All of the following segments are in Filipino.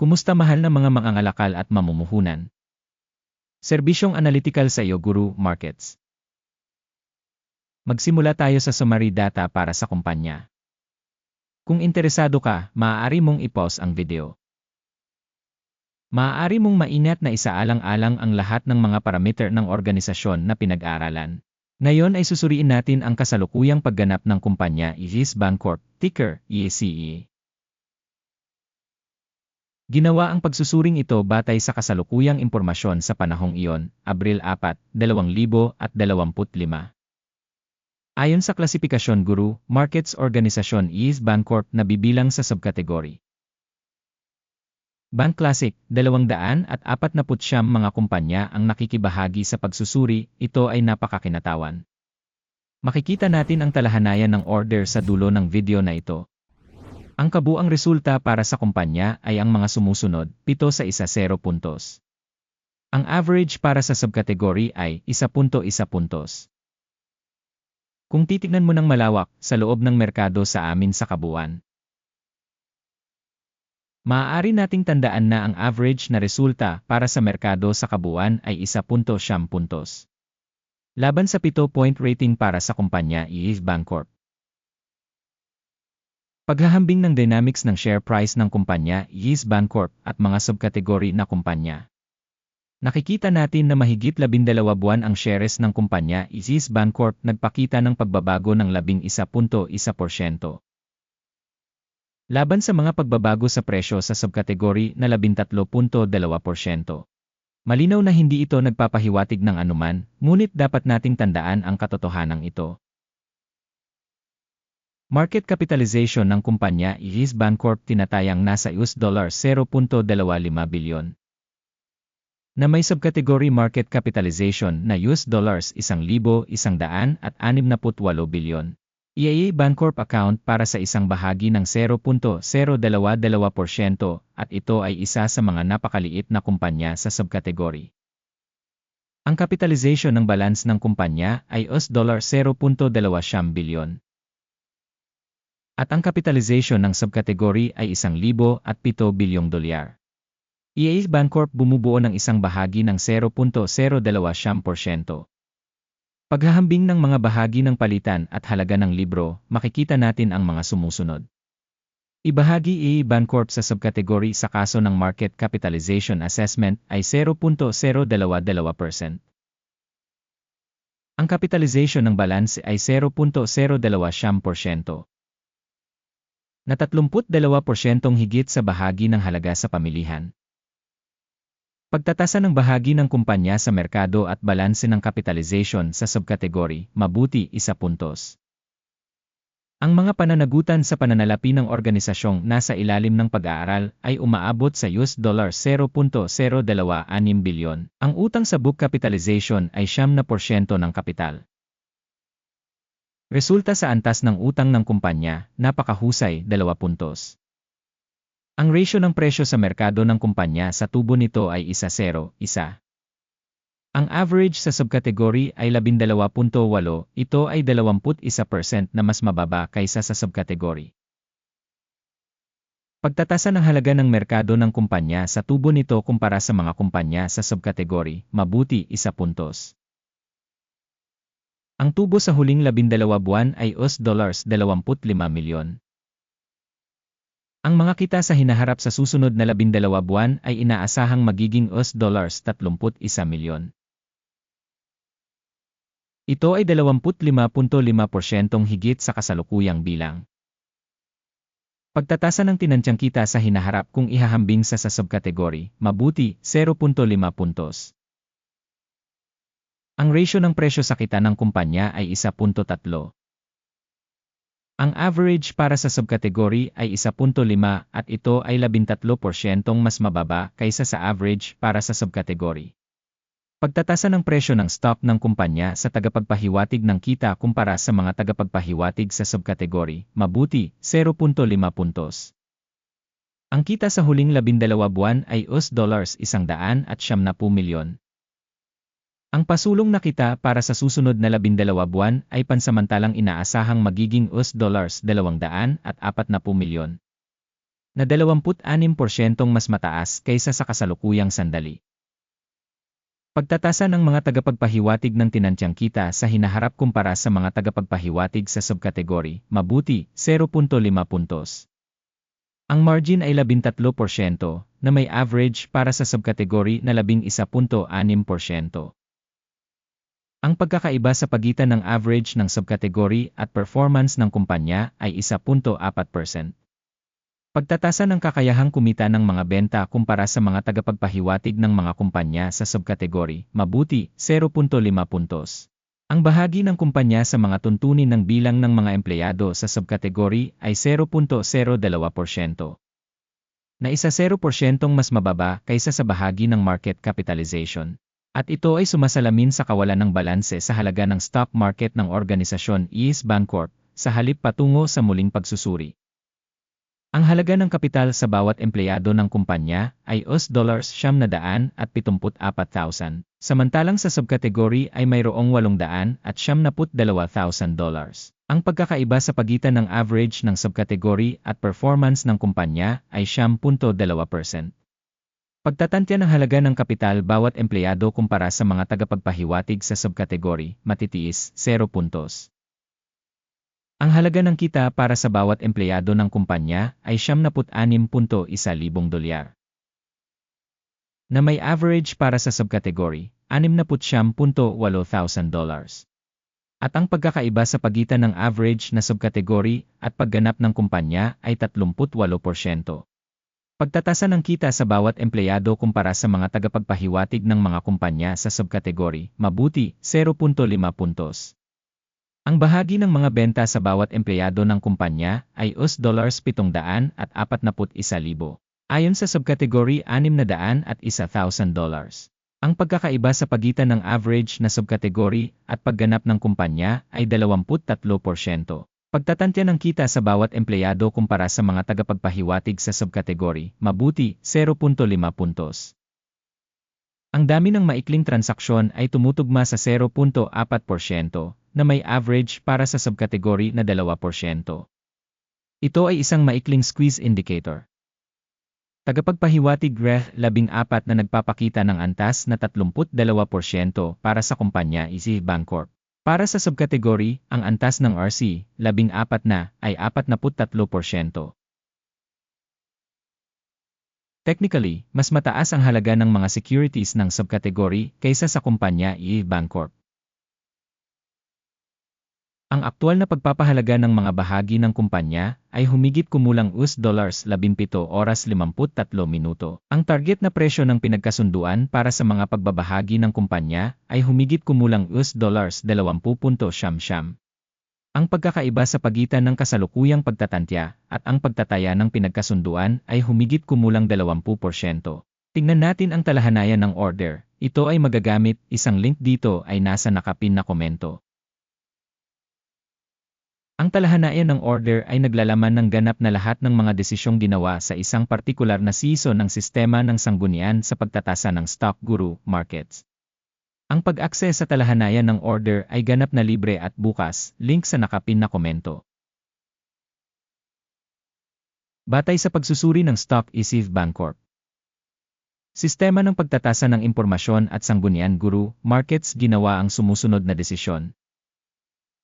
Kumusta mahal na mga mangangalakal at mamumuhunan? Serbisyong analytical sa iyo Guru Markets. Magsimula tayo sa summary data para sa kumpanya. Kung interesado ka, maaari mong i-pause ang video. Maaari mong maingat na isaalang-alang ang lahat ng mga parameter ng organisasyon na pinag-aralan. Ngayon ay susuriin natin ang kasalukuyang pagganap ng kumpanya Iris Bancorp, ticker EACE. Ginawa ang pagsusuring ito batay sa kasalukuyang impormasyon sa panahong iyon, Abril 4, 2025. Ayon sa klasifikasyon Guru, Markets Organisasyon is Bancorp na bibilang sa subkategory. Bank Classic, 200 at 49 mga kumpanya ang nakikibahagi sa pagsusuri, ito ay napakakinatawan. Makikita natin ang talahanayan ng order sa dulo ng video na ito, ang kabuang resulta para sa kumpanya ay ang mga sumusunod, 7 sa 1-0 puntos. Ang average para sa subkategory ay 1.1 puntos. Kung titignan mo ng malawak sa loob ng merkado sa amin sa kabuuan, maaari nating tandaan na ang average na resulta para sa merkado sa kabuuan ay 1.7 puntos. Laban sa 7-point rating para sa kumpanya EF Bancorp. Paghahambing ng dynamics ng share price ng kumpanya, Yes Bancorp, at mga subkategory na kumpanya. Nakikita natin na mahigit 12 buwan ang shares ng kumpanya, Yes Bancorp nagpakita ng pagbabago ng 11.1%. Laban sa mga pagbabago sa presyo sa subkategory na 13.2%. Malinaw na hindi ito nagpapahiwatig ng anuman, ngunit dapat nating tandaan ang katotohanan ito. Market capitalization ng kumpanya Iris Bancorp tinatayang nasa US dollar 0.25 bilyon. Na may subcategory market capitalization na US dollars 1,168 bilyon. EAA Bancorp account para sa isang bahagi ng 0.022% at ito ay isa sa mga napakaliit na kumpanya sa subcategory. Ang capitalization ng balance ng kumpanya ay US dollar 0.20 bilyon at ang capitalization ng subkategory ay 1,007 bilyong dolyar. EA Bancorp bumubuo ng isang bahagi ng 0.020%. Paghahambing ng mga bahagi ng palitan at halaga ng libro, makikita natin ang mga sumusunod. Ibahagi EA Bancorp sa subkategory sa kaso ng market capitalization assessment ay 0.022%. Ang capitalization ng balance ay 0.020% na 32% higit sa bahagi ng halaga sa pamilihan. Pagtatasa ng bahagi ng kumpanya sa merkado at balanse ng capitalization sa subkategory, mabuti isa puntos. Ang mga pananagutan sa pananalapi ng organisasyong nasa ilalim ng pag-aaral ay umaabot sa US dollar 0.026 bilyon. Ang utang sa book capitalization ay 7% ng kapital. Resulta sa antas ng utang ng kumpanya, napakahusay, 2 puntos. Ang ratio ng presyo sa merkado ng kumpanya sa tubo nito ay 1-0, 1. Ang average sa subkategory ay 12.8, ito ay 21% na mas mababa kaysa sa subkategory. Pagtatasa ng halaga ng merkado ng kumpanya sa tubo nito kumpara sa mga kumpanya sa subkategory, mabuti 1 puntos. Ang tubo sa huling labindalawa buwan ay US dollars 25 milyon. Ang mga kita sa hinaharap sa susunod na labindalawa buwan ay inaasahang magiging US dollars 31 milyon. Ito ay 25.5% higit sa kasalukuyang bilang. Pagtatasa ng tinantyang kita sa hinaharap kung ihahambing sa sa subkategory, mabuti, 0.5 puntos. Ang ratio ng presyo sa kita ng kumpanya ay 1.3. Ang average para sa subkategory ay 1.5 at ito ay 13% mas mababa kaysa sa average para sa subkategory. Pagtatasa ng presyo ng stock ng kumpanya sa tagapagpahiwatig ng kita kumpara sa mga tagapagpahiwatig sa subkategory, mabuti, 0.5 puntos. Ang kita sa huling labindalawa buwan ay US dollars 100 at 70 milyon, ang pasulong na kita para sa susunod na labindalawa buwan ay pansamantalang inaasahang magiging US dollars 200 at 40 milyon. na 26% mas mataas kaysa sa kasalukuyang sandali. Pagtatasa ng mga tagapagpahiwatig ng tinantyang kita sa hinaharap kumpara sa mga tagapagpahiwatig sa subkategory, mabuti, 0.5 puntos. Ang margin ay 13% na may average para sa subkategory na 11.6%. Ang pagkakaiba sa pagitan ng average ng subkategory at performance ng kumpanya ay 1.4%. Pagtatasa ng kakayahang kumita ng mga benta kumpara sa mga tagapagpahiwatig ng mga kumpanya sa subkategory, mabuti, 0.5 puntos. Ang bahagi ng kumpanya sa mga tuntunin ng bilang ng mga empleyado sa subkategory ay 0.02%. Na isa 0% mas mababa kaysa sa bahagi ng market capitalization. At ito ay sumasalamin sa kawalan ng balanse sa halaga ng stock market ng organisasyon East Bancorp sa halip patungo sa muling pagsusuri. Ang halaga ng kapital sa bawat empleyado ng kumpanya ay US dollars at 74,000, samantalang sa subkategory ay mayroong 800 at siyam naput thousand dollars. Ang pagkakaiba sa pagitan ng average ng subkategory at performance ng kumpanya ay 10.2%. Pagtatantya ng halaga ng kapital bawat empleyado kumpara sa mga tagapagpahiwatig sa subkategory, matitiis, 0 puntos. Ang halaga ng kita para sa bawat empleyado ng kumpanya ay 76.1,000 dolyar. Na may average para sa subkategory, 69.8,000 dollars. At ang pagkakaiba sa pagitan ng average na subkategory at pagganap ng kumpanya ay 38%. Pagtatasa ng kita sa bawat empleyado kumpara sa mga tagapagpahiwatig ng mga kumpanya sa subkategory, mabuti, 0.5 puntos. Ang bahagi ng mga benta sa bawat empleyado ng kumpanya ay US dollars 700 at 41,000. Ayon sa subkategory 600 at 1,000 dollars. Ang pagkakaiba sa pagitan ng average na subkategory at pagganap ng kumpanya ay 23%. Pagtatantya ng kita sa bawat empleyado kumpara sa mga tagapagpahiwatig sa subkategory, mabuti, 0.5 puntos. Ang dami ng maikling transaksyon ay tumutugma sa 0.4%, na may average para sa subkategory na 2%. Ito ay isang maikling squeeze indicator. Tagapagpahiwatig REH 14 na nagpapakita ng antas na 32% para sa kumpanya Easy Bancorp. Para sa subkategory, ang antas ng RC, 14 na, ay 43%. Technically, mas mataas ang halaga ng mga securities ng subkategory kaysa sa kumpanya E Bancorp. Ang aktual na pagpapahalaga ng mga bahagi ng kumpanya ay humigit kumulang US dollars 17 oras 53 minuto. Ang target na presyo ng pinagkasunduan para sa mga pagbabahagi ng kumpanya ay humigit kumulang US dollars 20.siyam Ang pagkakaiba sa pagitan ng kasalukuyang pagtatantya at ang pagtataya ng pinagkasunduan ay humigit kumulang 20%. Tingnan natin ang talahanayan ng order. Ito ay magagamit, isang link dito ay nasa nakapin na komento. Ang talahanayan ng order ay naglalaman ng ganap na lahat ng mga desisyong ginawa sa isang partikular na season ng sistema ng sanggunian sa pagtatasa ng stock guru markets. Ang pag-access sa talahanayan ng order ay ganap na libre at bukas, link sa nakapin na komento. Batay sa pagsusuri ng Stock Isiv Bancorp. Sistema ng pagtatasa ng impormasyon at sanggunian guru, markets ginawa ang sumusunod na desisyon.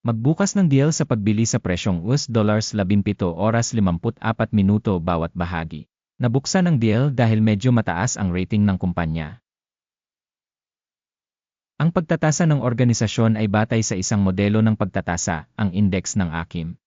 Magbukas ng deal sa pagbili sa presyong US dollars 17 oras 54 minuto bawat bahagi. Nabuksan ang deal dahil medyo mataas ang rating ng kumpanya. Ang pagtatasa ng organisasyon ay batay sa isang modelo ng pagtatasa, ang index ng AKIM.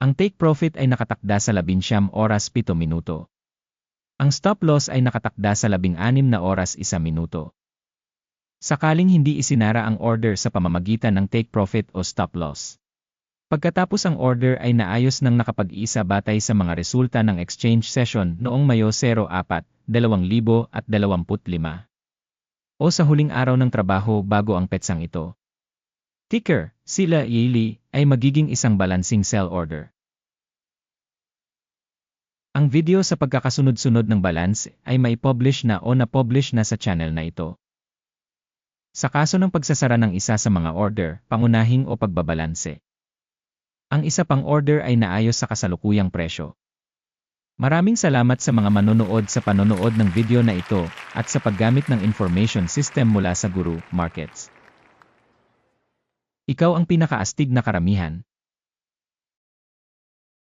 Ang take profit ay nakatakda sa 11 oras 7 minuto. Ang stop loss ay nakatakda sa 16 na oras 1 minuto. Sakaling hindi isinara ang order sa pamamagitan ng take profit o stop loss. Pagkatapos ang order ay naayos ng nakapag-isa batay sa mga resulta ng exchange session noong Mayo 04, 2025 o sa huling araw ng trabaho bago ang petsang ito. Ticker, sila Yili, ay magiging isang balancing sell order. Ang video sa pagkakasunod-sunod ng balance ay may publish na o na-publish na sa channel na ito. Sa kaso ng pagsasara ng isa sa mga order, pangunahing o pagbabalanse. Ang isa pang order ay naayos sa kasalukuyang presyo. Maraming salamat sa mga manonood sa panonood ng video na ito at sa paggamit ng information system mula sa Guru Markets. Ikaw ang pinakaastig na karamihan.